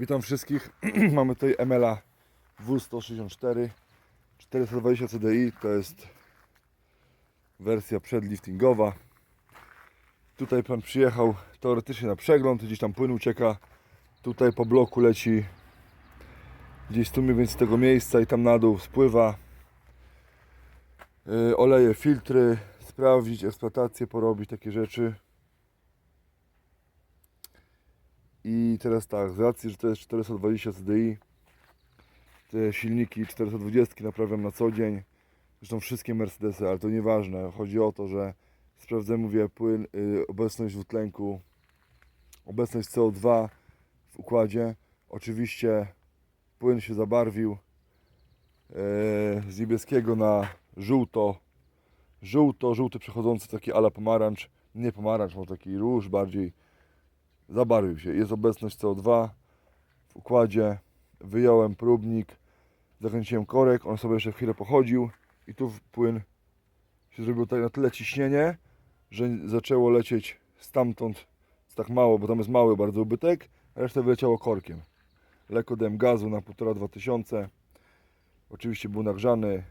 Witam wszystkich. Mamy tutaj MLA W164 420 CDI. To jest wersja przedliftingowa. Tutaj pan przyjechał teoretycznie na przegląd, gdzieś tam płyn ucieka. Tutaj po bloku leci gdzieś 100 mniej więcej tego miejsca i tam na dół spływa. Yy, oleje, filtry, sprawdzić, eksploatację porobić, takie rzeczy. I teraz tak, z racji, że to jest 420 CDI, te silniki 420 naprawiam na co dzień. Zresztą wszystkie Mercedesy, ale to nieważne. Chodzi o to, że sprawdzę, mówię, płyn, y, obecność dwutlenku, obecność CO2 w układzie. Oczywiście płyn się zabarwił e, z niebieskiego na żółto. Żółto, żółty przechodzący taki ala pomarańcz. Nie pomarańcz, może taki róż bardziej zabarwił się. Jest obecność CO2 w układzie. Wyjąłem próbnik, zakręciłem korek, on sobie jeszcze chwilę pochodził. I tu płyn się zrobiło tak na tyle ciśnienie, że zaczęło lecieć stamtąd tak mało, bo tam jest mały bardzo ubytek, resztę wyleciało korkiem. Lekko dałem gazu na 1,5-2 tysiące. Oczywiście był nagrzany,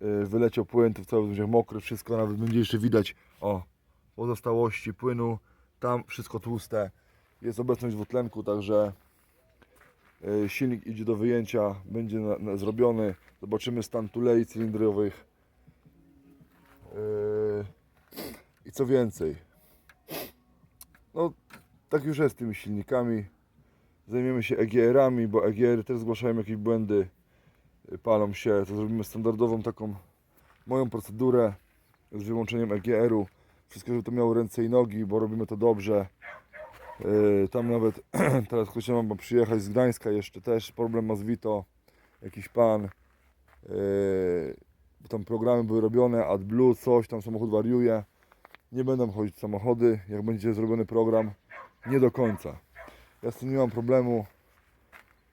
yy, wyleciał płyn, to cały będzie mokry, wszystko nawet będzie jeszcze widać, o, pozostałości płynu, tam wszystko tłuste, jest obecność dwutlenku, także e, silnik idzie do wyjęcia, będzie na, na, zrobiony. Zobaczymy stan tulei cylindrowych. E, I co więcej, no tak już jest z tymi silnikami. Zajmiemy się EGR-ami, bo EGR też zgłaszają jakieś błędy, e, palą się. To zrobimy standardową taką moją procedurę z wyłączeniem EGR-u. Wszystko, żeby to miało ręce i nogi, bo robimy to dobrze. Yy, tam nawet teraz ktoś ma przyjechać z Gdańska jeszcze też problem ma z Vito jakiś pan. Bo tam programy były robione AdBlue coś tam samochód wariuje. Nie będą chodzić samochody jak będzie zrobiony program nie do końca. Ja z tym nie mam problemu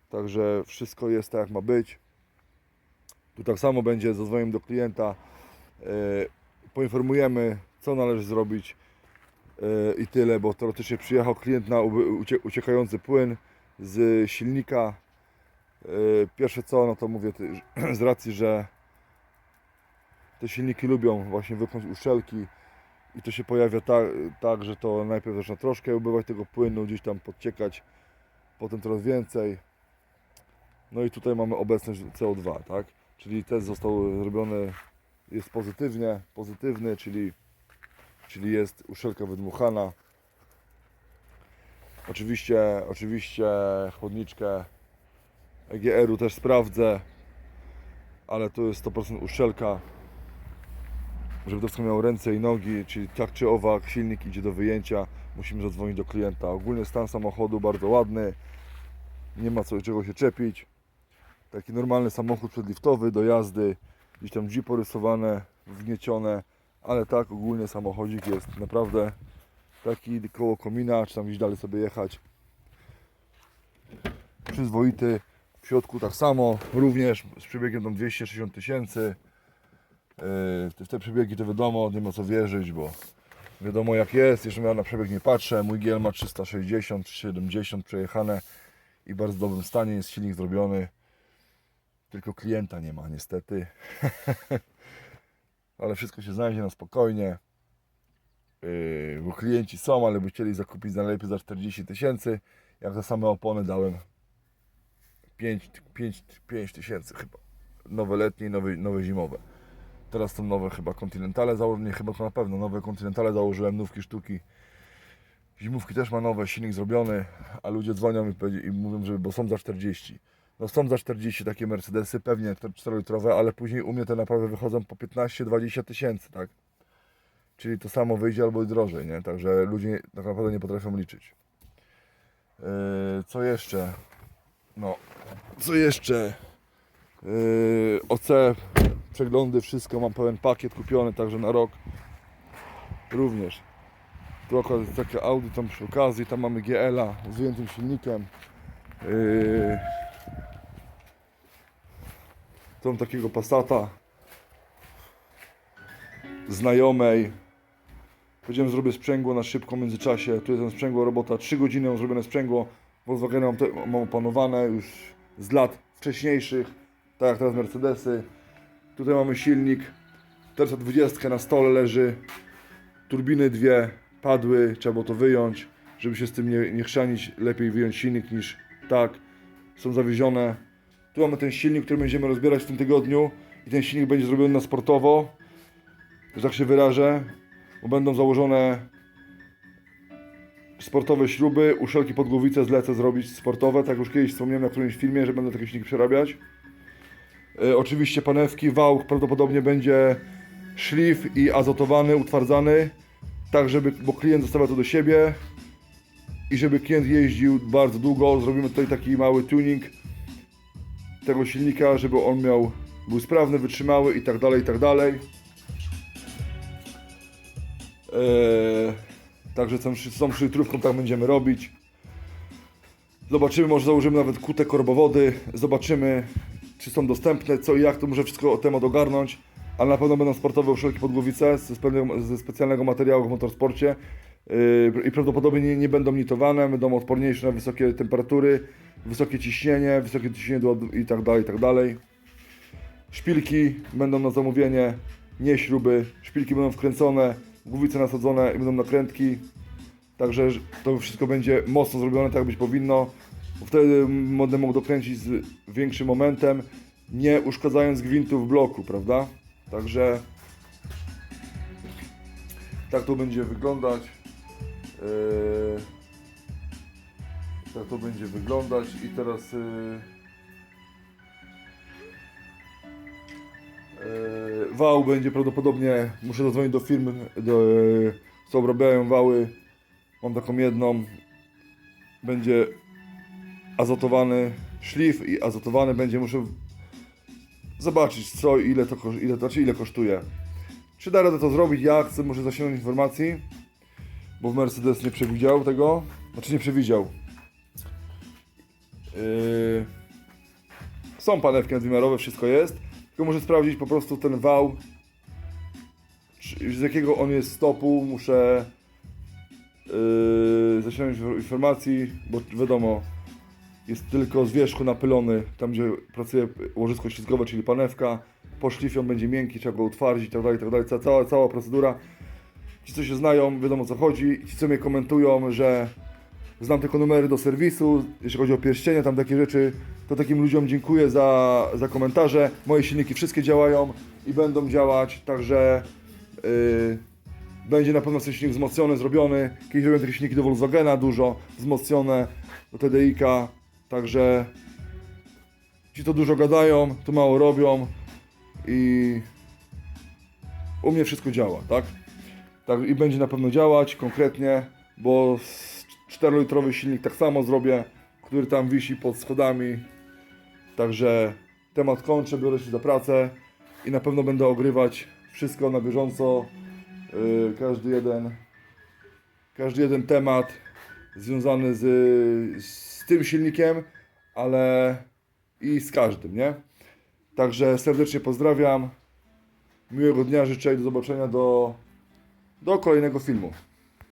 także wszystko jest tak jak ma być. Tu tak samo będzie zadzwonimy do klienta yy, poinformujemy co należy zrobić i tyle, bo teoretycznie przyjechał klient na uciekający płyn z silnika. Yy, Pierwsze co, no to mówię, z racji, że te silniki lubią właśnie wypchnąć uszczelki i to się pojawia tak, tak, że to najpierw zaczyna troszkę ubywać tego płynu, gdzieś tam podciekać, potem coraz więcej. No i tutaj mamy obecność CO2, tak? Czyli test został zrobiony, jest pozytywnie, pozytywny, czyli czyli jest uszelka wydmuchana. Oczywiście, oczywiście chłodniczkę EGR-u też sprawdzę, ale to jest 100% uszczelka. Żeby to miało ręce i nogi, czyli tak czy owak, silnik idzie do wyjęcia, musimy zadzwonić do klienta. Ogólny stan samochodu bardzo ładny, nie ma co czego się czepić. Taki normalny samochód przedliftowy do jazdy, gdzieś tam drzwi porysowane, wgniecione, ale tak ogólnie samochodzik jest naprawdę taki koło komina, czy tam gdzieś dalej sobie jechać. Przyzwoity. W środku tak samo, również z przebiegiem tam 260 tysięcy. Yy, w te przebiegi to wiadomo, nie ma co wierzyć, bo wiadomo jak jest. Jeszcze ja na przebieg nie patrzę. Mój GL ma 360, 370 przejechane i w bardzo dobrym stanie jest silnik zrobiony. Tylko klienta nie ma niestety. ale wszystko się znajdzie na spokojnie. Yy, bo klienci są, ale by chcieli zakupić najlepiej za 40 tysięcy. Jak za same opony dałem 5, 5, 5 tysięcy chyba. Nowe letnie i nowe, nowe zimowe. Teraz są nowe chyba kontynentale założone, chyba to na pewno, nowe kontynentale założyłem, nówki sztuki. Zimówki też ma nowe, silnik zrobiony, a ludzie dzwonią i, i mówią, że bo są za 40. No są za 40 takie Mercedesy, pewnie te 4-litrowe, ale później u mnie te naprawy wychodzą po 15-20 tysięcy, tak? Czyli to samo wyjdzie albo i drożej, nie? Także ludzie tak naprawdę nie potrafią liczyć. Yy, co jeszcze? No, co jeszcze? Yy, OC, przeglądy, wszystko, mam pełen pakiet kupiony, także na rok również. Tu akurat takie Audi tam przy okazji, tam mamy GL-a z wyjętym silnikiem. Yy, mam takiego Passata znajomej. Powiedziałem, zrobię sprzęgło na szybko w międzyczasie. Tu jest ten sprzęgło robota, 3 godziny mam zrobione sprzęgło. Volkswageny mam, te, mam opanowane już z lat wcześniejszych, tak jak teraz Mercedesy. Tutaj mamy silnik, 420 na stole leży, turbiny dwie padły, trzeba było to wyjąć, żeby się z tym nie, nie chrzanić, lepiej wyjąć silnik niż tak. Są zawiezione. Tu mamy ten silnik, który będziemy rozbierać w tym tygodniu i ten silnik będzie zrobiony na sportowo, że tak się wyrażę, bo będą założone sportowe śruby, uszelki pod głowicę zlecę zrobić sportowe, tak już kiedyś wspomniałem na którymś filmie, że będę takie silniki przerabiać. E, oczywiście panewki, wał prawdopodobnie będzie szlif i azotowany, utwardzany, tak żeby, bo klient zostawia to do siebie i żeby klient jeździł bardzo długo, zrobimy tutaj taki mały tuning tego silnika, żeby on miał, był sprawny, wytrzymały i tak dalej, i tak dalej. Eee, także z tą szytrówką tak będziemy robić. Zobaczymy, może założymy nawet kute korbowody, zobaczymy czy są dostępne, co i jak, to muszę wszystko temat ogarnąć, ale na pewno będą sportowe uszelki pod głowicę ze, spe- ze specjalnego materiału w motorsporcie i prawdopodobnie nie, nie będą nitowane, będą odporniejsze na wysokie temperatury, wysokie ciśnienie, wysokie ciśnienie i tak dalej, i tak dalej. Szpilki będą na zamówienie, nie śruby, szpilki będą wkręcone, głowice nasadzone i będą nakrętki, także to wszystko będzie mocno zrobione tak jak być powinno, wtedy będę mógł dokręcić z większym momentem, nie uszkadzając gwintów bloku, prawda? Także tak to będzie wyglądać. Yy, tak to będzie wyglądać i teraz yy, yy, wał będzie prawdopodobnie, muszę zadzwonić do firmy, do, co obrabiają wały. Mam taką jedną. Będzie azotowany szlif i azotowany będzie, muszę zobaczyć co, ile to, ile, znaczy ile kosztuje. Czy da radę to zrobić? Ja chcę, muszę zasięgnąć informacji, bo Mercedes nie przewidział tego, znaczy nie przewidział. Yy, są panewki nadwymiarowe, wszystko jest, tylko muszę sprawdzić po prostu ten wał, z jakiego on jest stopu, muszę yy, infor- informacji, bo wiadomo, jest tylko z wierzchu napylony, tam gdzie pracuje łożysko ślizgowe, czyli panewka. Po szlifie on będzie miękki, trzeba go utwardzić itd., itd. Ca- Cała, cała procedura. Ci, co się znają, wiedzą o co chodzi. Ci, co mnie komentują, że znam tylko numery do serwisu, jeśli chodzi o pierścienie, tam takie rzeczy, to takim ludziom dziękuję za, za komentarze. Moje silniki wszystkie działają i będą działać, także yy, będzie na pewno ten silnik wzmocniony, zrobiony. Kiedyś robiłem takie silniki do Volkswagena, dużo wzmocnione, do TDI-ka, także ci to dużo gadają, to mało robią i u mnie wszystko działa, tak? Tak i będzie na pewno działać konkretnie, bo 4-litrowy silnik tak samo zrobię, który tam wisi pod schodami. Także temat kończę, biorę się za pracę i na pewno będę ogrywać wszystko na bieżąco. Yy, każdy jeden każdy jeden temat związany z, z tym silnikiem, ale i z każdym, nie? Także serdecznie pozdrawiam. Miłego dnia życzę i do zobaczenia do, do kolejnego filmu.